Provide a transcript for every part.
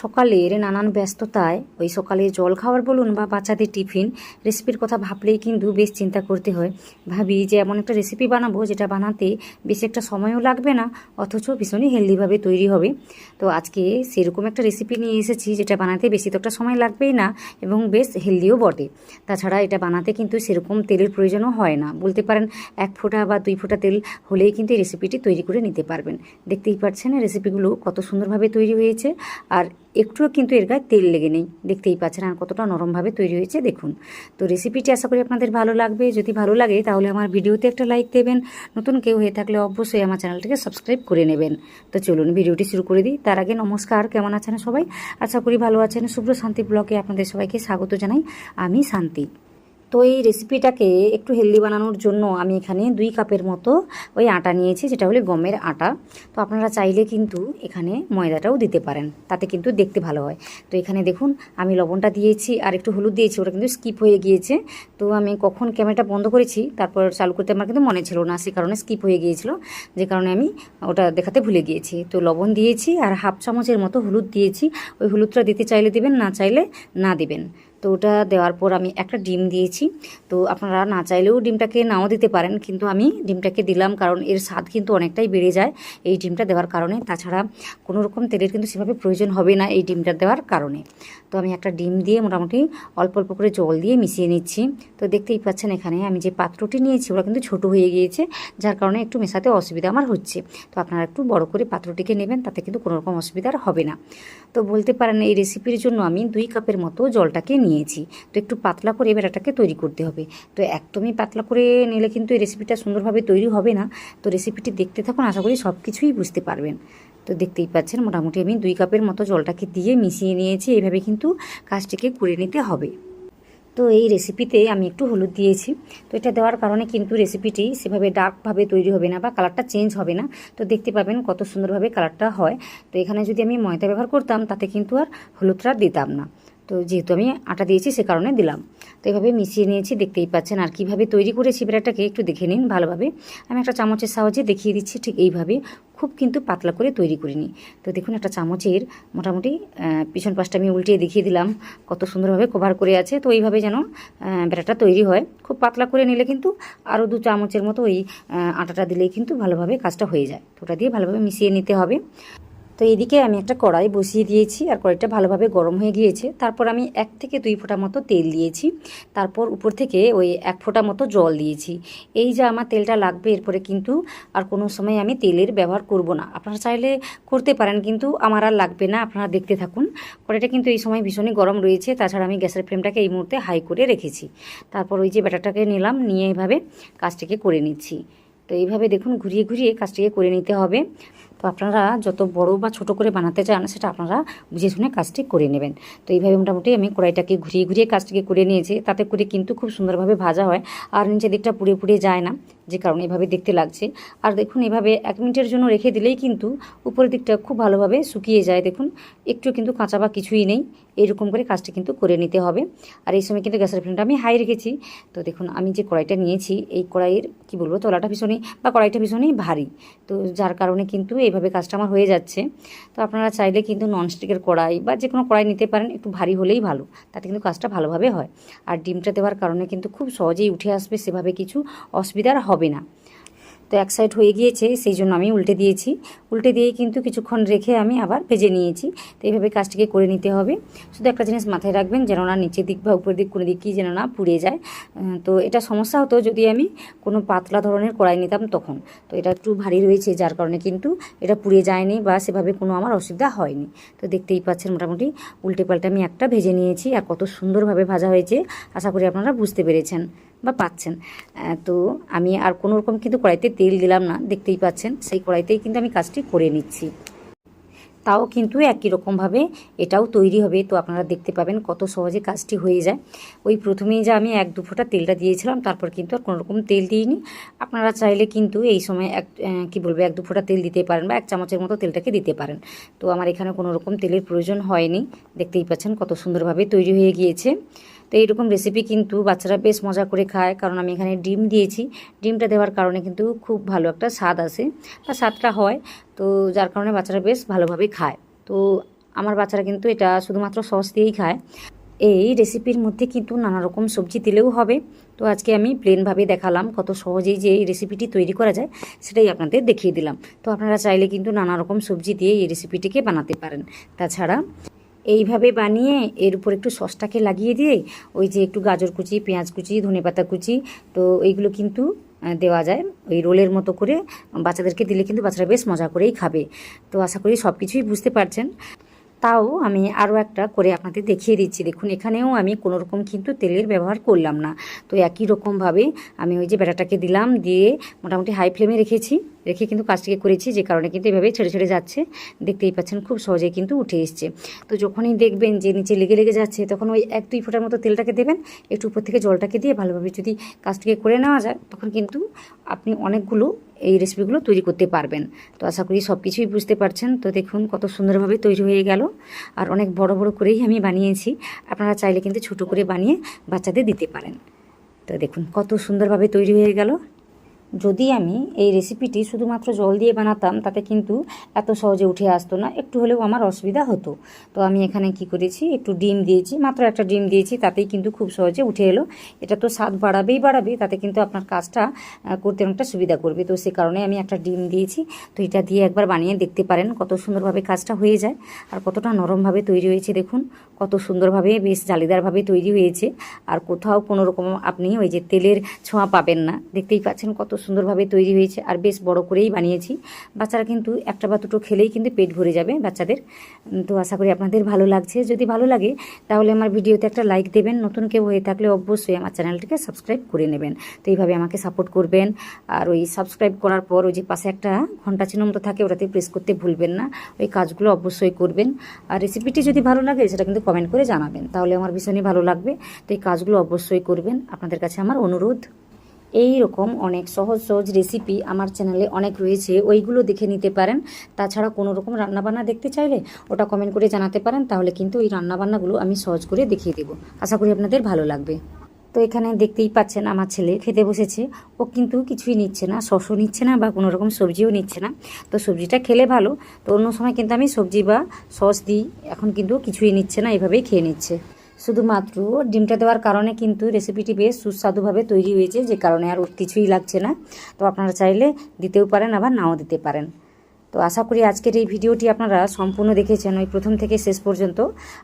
সকালের নানান ব্যস্ততায় ওই সকালে জল খাওয়ার বলুন বা বাচ্চাদের টিফিন রেসিপির কথা ভাবলেই কিন্তু বেশ চিন্তা করতে হয়। ভাবি যে এমন একটা রেসিপি বানাবো যেটা বানাতে বেশি একটা সময়ও লাগবে না, অথচ ভীষণই হেলদিভাবে তৈরি হবে। তো আজকে সেরকম একটা রেসিপি নিয়ে এসেছি যেটা বানাতে বেশি তো একটা সময় লাগবেই না এবং বেশ হেলদিও বটে। তাছাড়া এটা বানাতে কিন্তু সেরকম তেলের প্রয়োজনও হয় না। বলতে পারেন এক ফোঁটা বা দুই ফোঁটা তেল হলেই কিন্তু এই রেসিপিটি তৈরি করে নিতে পারবেন। দেখতেই পাচ্ছেন রেসিপিগুলো কত সুন্দরভাবে তৈরি হয়েছে। আর একটুও কিন্তু এর গায়ে তেল লেগে নেই। দেখতেই পাচ্ছেন আর কতটা নরমভাবে তৈরি হয়েছে, দেখুন। তো রেসিপিটি আশা করি আপনাদের ভালো লাগবে। যদি ভালো লাগে, তাহলে আমার ভিডিওতে একটা লাইক দেবেন। নতুন কেউ হয়ে থাকলে অবশ্যই আমার চ্যানেলটিকে সাবস্ক্রাইব করে নেবেন। তো চলুন, ভিডিওটি শুরু করে দিই। তার আগে নমস্কার, কেমন আছেন সবাই? আশা করি ভালো আছেন। শুভ্র শান্তি ব্লকে আপনাদের সবাইকে স্বাগত জানাই। আমি শান্তি। তো এই রেসিপিটাকে একটু হেলদি বানানোর জন্য আমি এখানে দুই কাপের মতো ওই আটা নিয়েছি, যেটা হলো গমের আটা। তো আপনারা চাইলে কিন্তু এখানে ময়দাটাও দিতে পারেন, তাতে কিন্তু দেখতে ভালো হয়। তো এখানে দেখুন, আমি লবণটা দিয়েছি আর একটু হলুদ দিয়েছি, ওটা কিন্তু স্কিপ হয়ে গিয়েছে। তো আমি কখন ক্যামেরাটা বন্ধ করেছি, তারপর চালু করতে আমার কিন্তু মনে ছিল না, সে কারণে স্কিপ হয়ে গিয়েছিল, যে কারণে আমি ওটা দেখাতে ভুলে গিয়েছি। তো লবণ দিয়েছি আর হাফ চামচের মতো হলুদ দিয়েছি, ওই হলুদটা দিতে চাইলে দিবেন, না চাইলে না দিবেন। তো ওটা দেওয়ার পর আমি একটা ডিম দিয়েছি। তো আপনারা না চাইলেও ডিমটাকে নাও দিতে পারেন, কিন্তু আমি ডিমটাকে দিলাম কারণ এর স্বাদ কিন্তু অনেকটাই বেড়ে যায় এই ডিমটা দেওয়ার কারণে। তাছাড়া কোনো রকম তেলের কিন্তু সেভাবে প্রয়োজন হবে না এই ডিমটা দেওয়ার কারণে। তো আমি একটা ডিম দিয়ে মোটামুটি অল্প অল্প করে জল দিয়ে মিশিয়ে নিচ্ছি। তো দেখতেই পাচ্ছেন এখানে আমি যে পাত্রটি নিয়েছি ওটা কিন্তু ছোট হয়ে গিয়েছে, যার কারণে একটু মেশাতে অসুবিধা আমার হচ্ছে। তো আপনারা একটু বড় করে পাত্রটিকে নেবেন, তাতে কিন্তু কোনো রকম অসুবিধা হবে না। তো বলতে পারেন এই রেসিপির জন্য আমি দুই কাপের মতো জলটাকে নিয়েছি। তো একটু পাতলা করে এবার এটাকে তৈরি করতে হবে। তো একদমই পাতলা করে নিলে কিন্তু এই রেসিপিটা সুন্দরভাবে তৈরি হবে না। তো রেসিপিটি দেখতে থাকুন, আশা করি সব কিছুই বুঝতে পারবেন। তো দেখতেই পাচ্ছেন, মোটামুটি আমি দুই কাপের মতো জলটাকে দিয়ে মিশিয়ে নিয়েছি। এইভাবে কিন্তু কাজটিকে করে নিতে হবে। তো এই রেসিপিতে আমি একটু হলুদ দিয়েছি। তো এটা দেওয়ার কারণে কিন্তু রেসিপিটি সেভাবে ডার্কভাবে তৈরি হবে না বা কালারটা চেঞ্জ হবে না। তো দেখতে পাবেন কত সুন্দরভাবে কালারটা হয়। তো এখানে যদি আমি ময়দা ব্যবহার করতাম, তাতে কিন্তু আর হলুদটা দিতাম না। তো যেহেতু আমি আটা দিয়েছি, সে কারণে দিলাম। তো এভাবে মিশিয়ে নিয়েছি, দেখতেই পাচ্ছেন। আর কীভাবে তৈরি করেছি ব্যাটাটাকে একটু দেখে নিন ভালোভাবে। আমি একটা চামচের সাহায্যে দেখিয়ে দিচ্ছি ঠিক এইভাবে। খুব কিন্তু পাতলা করে তৈরি করিনি। তো দেখুন একটা চামচের মোটামুটি পিছন পাশটা আমি উল্টিয়ে দেখিয়ে দিলাম। কত সুন্দরভাবে কভার করে আছে। তো এইভাবে যেন ব্যাটাটা তৈরি হয়। খুব পাতলা করে নিলে কিন্তু আরও দু চামচের মতো ওই আটাটা দিলেই কিন্তু ভালোভাবে কাজটা হয়ে যায়। তো ওটা দিয়ে ভালোভাবে মিশিয়ে নিতে হবে। তো এইদিকে আমি একটা কড়াই বসিয়ে দিয়েছি আর কড়াইটা ভালোভাবে গরম হয়ে গিয়েছে। তারপর আমি এক থেকে দুই ফোঁটা মতো তেল দিয়েছি। তারপর উপর থেকে ওই এক ফোঁটা মতো জল দিয়েছি। এই যে আমার তেলটা লাগবে, এরপরে কিন্তু আর কোনো সময় আমি তেলের ব্যবহার করব না। আপনারা চাইলে করতে পারেন, কিন্তু আমার আর লাগবে না। আপনারা দেখতে থাকুন। কড়াইটা কিন্তু এই সময় ভীষণই গরম রয়েছে। তাছাড়া আমি গ্যাসের ফ্লেমটাকে এই মুহূর্তে হাই করে রেখেছি। তারপর ওই যে ব্যাটারটাকে নিলাম, নিয়ে এইভাবে কাজটিকে করে নিচ্ছি। তো এইভাবে দেখুন, ঘুরিয়ে ঘুরিয়ে কাজটিকে করে নিতে হবে। তো আপনারা যত বড় বা ছোট করে বানাতে চান, সেটা আপনারা বুঝে শুনে কাজটি করে নেবেন। তো এইভাবে মোটামুটি আমি কড়াইটাকে ঘুরিয়ে ঘুরিয়ে কাজটিকে করে নিয়েছি। তাতে করে কিন্তু খুব সুন্দরভাবে ভাজা হয়। আর নিচের দিকটা পুড়ে পুড়ে যায় না। যে কারণে এভাবে দেখতে লাগছে। আর দেখুন, এভাবে এক মিনিটের জন্য রেখে দিলেই কিন্তু উপরের দিকটা খুব ভালোভাবে শুকিয়ে যায়। দেখুন, একটু কিন্তু কাঁচা বা কিছুই নেই। এইরকম করে কাজটা কিন্তু করে নিতে হবে। আর এই সময় কিন্তু গ্যাসের ফ্লেমটা আমি হাই রেখেছি। তো দেখুন, আমি যে কড়াইটা নিয়েছি, এই কড়াইয়ের, কি বলব, তলাটা ভীষণই বা কড়াইটা ভীষণই ভারী। তো যার কারণে কিন্তু এইভাবে কাজটা আমার হয়ে যাচ্ছে। তো আপনারা চাইলে কিন্তু ননস্টিকের কড়াই বা যে কোনো কড়াই নিতে পারেন, একটু ভারী হলেই ভালো। তাতে কিন্তু কাজটা ভালোভাবে হয়। আর ডিমটা দেওয়ার কারণে কিন্তু খুব সহজেই উঠে আসবে। সেভাবে কিছু অসুবিধার হবে না। তো এক সাইড হয়ে গিয়েছে, সেই জন্য আমি উল্টে দিয়েছি। উল্টে দিয়ে কিন্তু কিছুক্ষণ রেখে আমি আবার ভেজে নিয়েছি। তো এইভাবে কাজটিকে করে নিতে হবে। শুধু একটা জিনিস মাথায় রাখবেন, যেন না নিচের দিক বা উপরের দিক কোনো দিকই যেন না পুড়ে যায়। তো এটা সমস্যা হতো যদি আমি কোনো পাতলা ধরনের কড়াই নিতাম তখন। তো এটা একটু ভারী রয়েছে, যার কারণে কিন্তু এটা পুড়ে যায়নি বা সেভাবে কোনো আমার অসুবিধা হয়নি। তো দেখতেই পাচ্ছেন মোটামুটি উল্টে পাল্টে আমি একটা ভেজে নিয়েছি আর কত সুন্দরভাবে ভাজা হয়েছে। আশা করি আপনারা বুঝতে পেরেছেন। বা পাচ্ছেন। তো আমি আর কোনো রকম কিন্তু কড়াইতে তেল দিলাম না, দেখতেই পাচ্ছেন। সেই কড়াইতেই কিন্তু আমি কাজটি করে নিচ্ছি। তাও কিন্তু একই রকমভাবে এটাও তৈরি হবে, তো আপনারা দেখতে পাবেন কত সহজে কাজটি হয়ে যায়। ওই প্রথমেই যে আমি এক দু ফোঁটা তেলটা দিয়েছিলাম, তারপর কিন্তু আর কোনো রকম তেল দিইনি। আপনারা চাইলে কিন্তু এই সময় এক কী বলব, এক দু ফোঁটা তেল দিতে পারেন বা এক চামচের মতো তেলটাকে দিতে পারেন। তো আমার এখানে কোনো রকম তেলের প্রয়োজন হয়নি। দেখতেই পাচ্ছেন কত সুন্দরভাবে তৈরি হয়ে গিয়েছে। তো এইরকম রেসিপি কিন্তু বাচ্চারা বেশ মজা করে খায়। কারণ আমি এখানে ডিম দিয়েছি। ডিমটা দেওয়ার কারণে কিন্তু খুব ভালো একটা স্বাদ আসে বা স্বাদটা হয়। তো যার কারণে বাচ্চারা বেশ ভালোভাবে খায়। তো আমার বাচ্চারা কিন্তু এটা শুধুমাত্র সস দিয়েই খায়। এই রেসিপির মধ্যে কিন্তু নানা রকম সবজি দিলেও হবে। তো আজকে আমি প্লেনভাবে দেখালাম কত সহজেই যে এই রেসিপিটি তৈরি করা যায়, সেটাই আপনাদের দেখিয়ে দিলাম। তো আপনারা চাইলে কিন্তু নানা রকম সবজি দিয়ে এই রেসিপিটিকে বানাতে পারেন। তাছাড়া এইভাবে বানিয়ে এর উপর একটু সসটাকে লাগিয়ে দিয়ে ওই যে একটু গাজর কুচি, পেঁয়াজ কুচি, ধনেপাতা কুচি, তো এইগুলো কিন্তু দেওয়া যায়। ওই রোলের মতো করে বাচ্চাদেরকে দিলে কিন্তু বাচ্চারা বেশ মজা করেই খাবে। তো আশা করি সব কিছুই বুঝতে পারছেন। তাও আমি আরও একটা করে আপনাদের দেখিয়ে দিচ্ছি। দেখুন, এখানেও আমি কোনো রকম কিন্তু তেলের ব্যবহার করলাম না। তো একই রকমভাবে আমি ওই যে ব্যাটাটাকে দিলাম, দিয়ে মোটামুটি হাই ফ্লেমে রেখেছি। রেখে কিন্তু কাজটিকে করেছি, যে কারণে কিন্তু এভাবে ছেড়ে ছেড়ে যাচ্ছে। দেখতেই পাচ্ছেন, খুব সহজেই কিন্তু উঠে এসছে। তো যখনই দেখবেন যে নিচে লেগে লেগে যাচ্ছে, তখন ওই এক দুই ফোঁটার মতো তেলটাকে দেবেন। একটু উপর থেকে জলটাকে দিয়ে ভালোভাবে যদি কাজটিকে করে নেওয়া যায়, তখন কিন্তু আপনি অনেকগুলো এই রেসিপিগুলো তৈরি করতে পারবেন। তো আশা করি সব কিছুই বুঝতে পারছেন। তো দেখুন কত সুন্দরভাবে তৈরি হয়ে গেল। আর অনেক বড় বড় করেই আমি বানিয়েছি। আপনারা চাইলে কিন্তু ছোট করে বানিয়ে বাচ্চাদের দিতে পারেন। তো দেখুন কত সুন্দরভাবে তৈরি হয়ে গেল। যদি আমি এই রেসিপিটি শুধুমাত্র জল দিয়ে বানাতাম, তাতে কিন্তু এত সহজে উঠে আসতো না, একটু হলেও আমার অসুবিধা হতো। তো আমি এখানে কি করেছি, একটু ডিম দিয়েছি, মাত্র একটা ডিম দিয়েছি, তাতেই কিন্তু খুব সহজে উঠে এলো। এটা তো স্বাদ বাড়াবেই বাড়াবে, তাতে কিন্তু আপনার কাজটা করতে অনেকটা সুবিধা করবে। তো সে কারণে আমি একটা ডিম দিয়েছি, তো এটা দিয়ে একবার বানিয়ে দেখতে পারেন কত সুন্দরভাবে কাজটা হয়ে যায় আর কতটা নরমভাবে তৈরি হয়েছে দেখুন, কত সুন্দরভাবে, বেশ জালিদারভাবে তৈরি হয়েছে। আর কোথাও কোনো রকম আপনি ওই যে তেলের ছোঁয়া পাবেন না, দেখতেই পাচ্ছেন কত সুন্দরভাবে তৈরি হয়েছে আর বেশ বড় করেই বানিয়েছি। বাচ্চারা কিন্তু একটা বা দুটো খেলেই কিন্তু পেট ভরে যাবে বাচ্চাদের। তো আশা করি আপনাদের ভালো লাগছে। যদি ভালো লাগে, তাহলে আমার ভিডিওতে একটা লাইক দেবেন। নতুন কেউ হয়ে থাকলে অবশ্যই আমার চ্যানেলটিকে সাবস্ক্রাইব করে নেবেন। তো এইভাবে আমাকে সাপোর্ট করবেন। আর ওই সাবস্ক্রাইব করার পর ওই যে পাশে একটা ঘণ্টা চিহ্ন মতো থাকে, ওটাতে প্রেস করতে ভুলবেন না। ওই কাজগুলো অবশ্যই করবেন। আর রেসিপিটি যদি ভালো লাগে, সেটা কিন্তু কমেন্ট করে জানাবেন। তাহলে আমার ভীষণই ভালো লাগবে। তো এই কাজগুলো অবশ্যই করবেন। আপনাদের কাছে আমার অনুরোধ। এই রকম অনেক সহজ সহজ রেসিপি আমার চ্যানেলে অনেক রয়েছে, ওইগুলো দেখে নিতে পারেন। তাছাড়া কোনো রকম রান্নাবান্না দেখতে চাইলে ওটা কমেন্ট করে জানাতে পারেন, তাহলে কিন্তু ওই রান্নাবান্নাগুলো আমি সহজ করে দেখিয়ে দেবো। আশা করি আপনাদের ভালো লাগবে। তো এখানে দেখতেই পাচ্ছেন আমার ছেলে খেতে বসেছে। ও কিন্তু কিছুই নিচ্ছে না শসও নিচ্ছে না বা কোনো রকম সবজিও নিচ্ছে না। তো সবজিটা খেলে ভালো। তো অন্য সময় কিন্তু আমি সবজি বা সস দিই, এখন কিন্তু কিছুই নিচ্ছে না, এভাবেই খেয়ে নিচ্ছে। শুধুমাত্র ডিমটা দেওয়ার কারণে কিন্তু রেসিপিটি বেশ সুস্বাদুভাবে তৈরি হয়েছে, যে কারণে আর কিছুই লাগছে না। তো আপনারা চাইলে দিতেও পারেন, আবার নাও দিতে পারেন। তো আশা করি আজকের এই ভিডিওটি আপনারা সম্পূর্ণ দেখেছেন। ওই প্রথম থেকে শেষ পর্যন্ত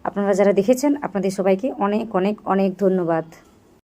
আপনারা যারা দেখেছেন, আপনাদের সবাইকে অনেক অনেক অনেক ধন্যবাদ।